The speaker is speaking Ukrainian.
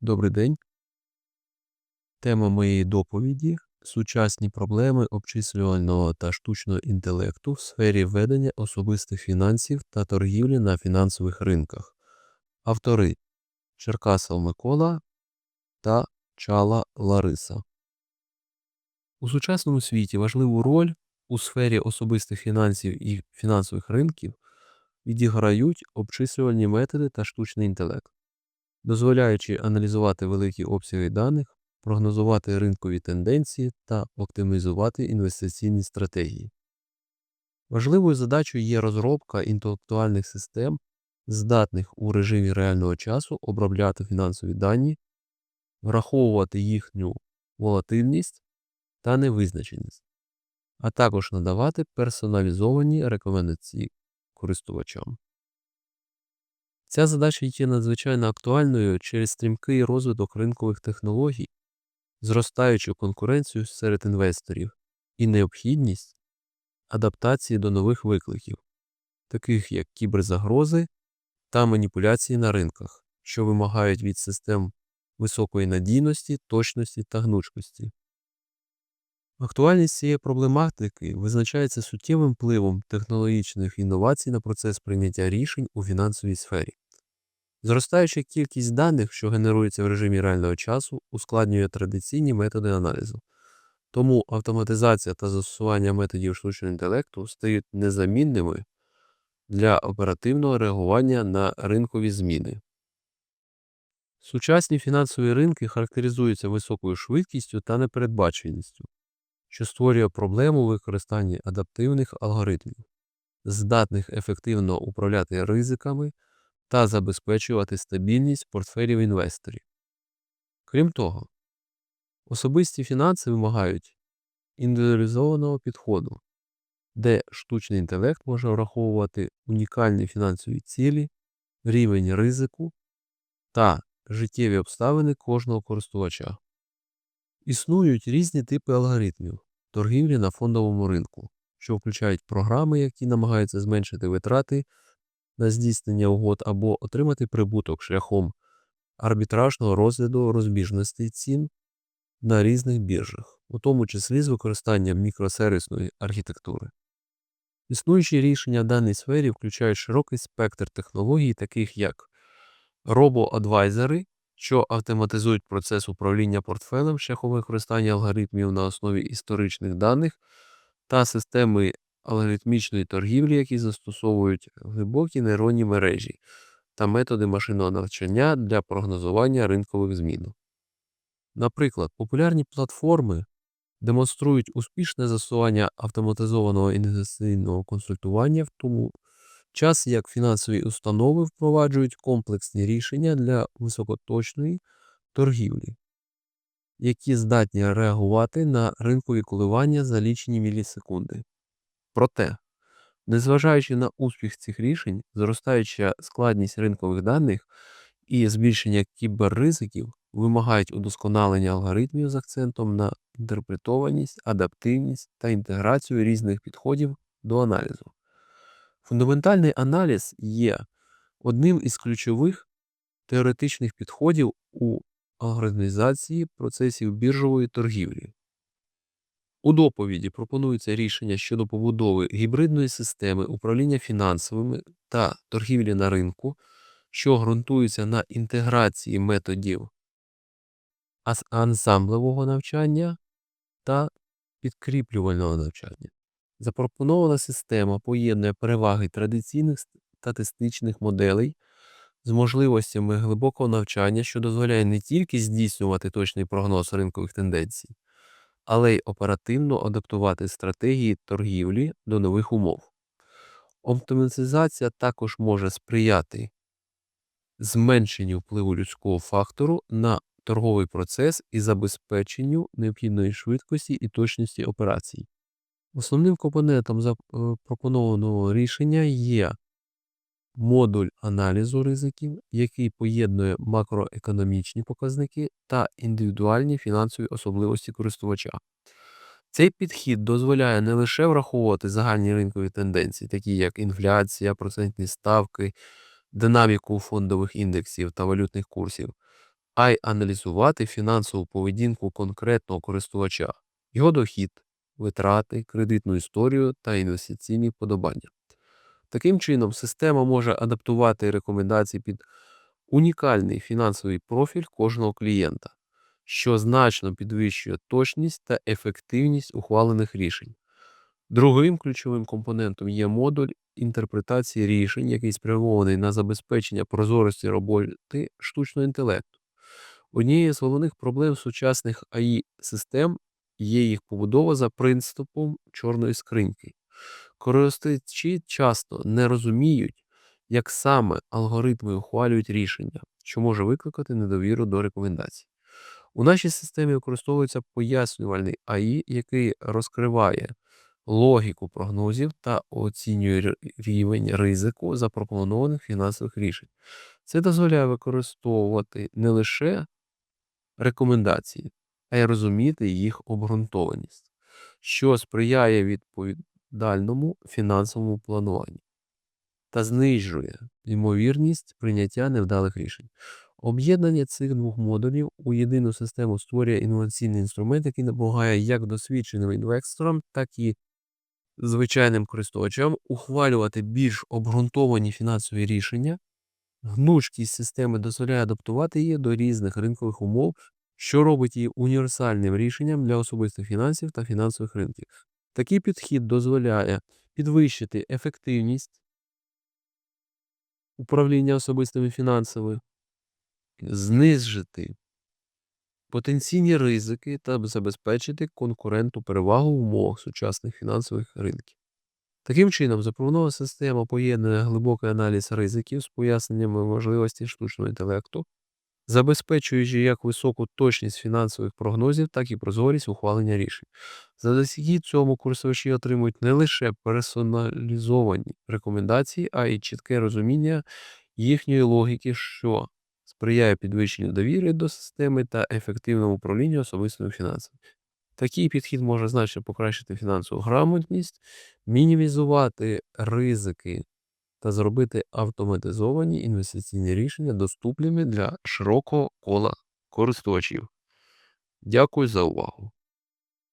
Добрий день. Тема моєї доповіді сучасні проблеми обчислювального та штучного інтелекту в сфері ведення особистих фінансів та торгівлі на фінансових ринках. Автори Черкасов Микола та Чала Лариса. У сучасному світі важливу роль у сфері особистих фінансів і фінансових ринків відіграють обчислювальні методи та штучний інтелект дозволяючи аналізувати великі обсяги даних, прогнозувати ринкові тенденції та оптимізувати інвестиційні стратегії. Важливою задачою є розробка інтелектуальних систем, здатних у режимі реального часу обробляти фінансові дані, враховувати їхню волатильність та невизначеність, а також надавати персоналізовані рекомендації користувачам. Ця задача є надзвичайно актуальною через стрімкий розвиток ринкових технологій, зростаючу конкуренцію серед інвесторів і необхідність адаптації до нових викликів, таких як кіберзагрози та маніпуляції на ринках, що вимагають від систем високої надійності, точності та гнучкості. Актуальність цієї проблематики визначається суттєвим впливом технологічних інновацій на процес прийняття рішень у фінансовій сфері. Зростаюча кількість даних, що генеруються в режимі реального часу, ускладнює традиційні методи аналізу. Тому автоматизація та застосування методів штучного інтелекту стають незамінними для оперативного реагування на ринкові зміни. Сучасні фінансові ринки характеризуються високою швидкістю та непередбаченістю, що створює проблему у використанні адаптивних алгоритмів, здатних ефективно управляти ризиками та забезпечувати стабільність портфелів інвесторів. Крім того, особисті фінанси вимагають індивідуалізованого підходу, де штучний інтелект може враховувати унікальні фінансові цілі, рівень ризику та життєві обставини кожного користувача. Існують різні типи алгоритмів торгівлі на фондовому ринку, що включають програми, які намагаються зменшити витрати на здійснення угод або отримати прибуток шляхом арбітражного розгляду розбіжностей цін на різних біржах, у тому числі з використанням мікросервісної архітектури. Існуючі рішення в даній сфері включають широкий спектр технологій, таких як робоадвайзери, що автоматизують процес управління портфелем шляхом використання алгоритмів на основі історичних даних та системи алгоритмічної торгівлі, які застосовують глибокі нейронні мережі та методи машинного навчання для прогнозування ринкових змін. Наприклад, популярні платформи демонструють успішне застосування автоматизованого інвестиційного консультування, в тому час як фінансові установи впроваджують комплексні рішення для високоточної торгівлі, які здатні реагувати на ринкові коливання за лічені мілісекунди. Проте, незважаючи на успіх цих рішень, зростаюча складність ринкових даних і збільшення кіберризиків вимагають удосконалення алгоритмів з акцентом на інтерпретованість, адаптивність та інтеграцію різних підходів до аналізу. Фундаментальний аналіз є одним із ключових теоретичних підходів у алгоритмізації процесів біржової торгівлі. У доповіді пропонується рішення щодо побудови гібридної системи управління фінансовими та торгівлі на ринку, що ґрунтується на інтеграції методів ансамблевого навчання та підкріплювального навчання. Запропонована система поєднує переваги традиційних статистичних моделей з можливостями глибокого навчання, що дозволяє не тільки здійснювати точний прогноз ринкових тенденцій але й оперативно адаптувати стратегії торгівлі до нових умов. Оптимізація також може сприяти зменшенню впливу людського фактору на торговий процес і забезпеченню необхідної швидкості і точності операцій. Основним компонентом запропонованого рішення є модуль аналізу ризиків, який поєднує макроекономічні показники та індивідуальні фінансові особливості користувача. Цей підхід дозволяє не лише враховувати загальні ринкові тенденції, такі як інфляція, процентні ставки, динаміку фондових індексів та валютних курсів, а й аналізувати фінансову поведінку конкретного користувача, його дохід, витрати, кредитну історію та інвестиційні вподобання. Таким чином, система може адаптувати рекомендації під унікальний фінансовий профіль кожного клієнта, що значно підвищує точність та ефективність ухвалених рішень. Другим ключовим компонентом є модуль інтерпретації рішень, який спрямований на забезпечення прозорості роботи штучного інтелекту. Однією з головних проблем сучасних АІ-систем є їх побудова за принципом чорної скриньки. Користувачі часто не розуміють, як саме алгоритми ухвалюють рішення, що може викликати недовіру до рекомендацій. У нашій системі використовується пояснювальний АІ, який розкриває логіку прогнозів та оцінює рівень ризику запропонованих фінансових рішень. Це дозволяє використовувати не лише рекомендації, а й розуміти їх обґрунтованість, що сприяє відповідальному фінансовому плануванню та знижує ймовірність прийняття невдалих рішень. Об'єднання цих двох модулів у єдину систему створює інноваційний інструмент, який допомагає як досвідченим інвесторам, так і звичайним користувачам ухвалювати більш обґрунтовані фінансові рішення. Гнучкість системи дозволяє адаптувати її до різних ринкових умов, що робить її універсальним рішенням для особистих фінансів та фінансових ринків. Такий підхід дозволяє підвищити ефективність управління особистими фінансами, знизити потенційні ризики та забезпечити конкурентну перевагу в умовах сучасних фінансових ринків. Таким чином, запропонована система поєднує глибокий аналіз ризиків з поясненнями можливостей штучного інтелекту, забезпечуючи як високу точність фінансових прогнозів, так і прозорість ухвалення рішень. Завдяки цьому користувачі отримують не лише персоналізовані рекомендації, а й чітке розуміння їхньої логіки, що сприяє підвищенню довіри до системи та ефективному управлінню особистими фінансами. Такий підхід може значно покращити фінансову грамотність, мінімізувати ризики та зробити автоматизовані інвестиційні рішення доступними для широкого кола користувачів. Дякую за увагу.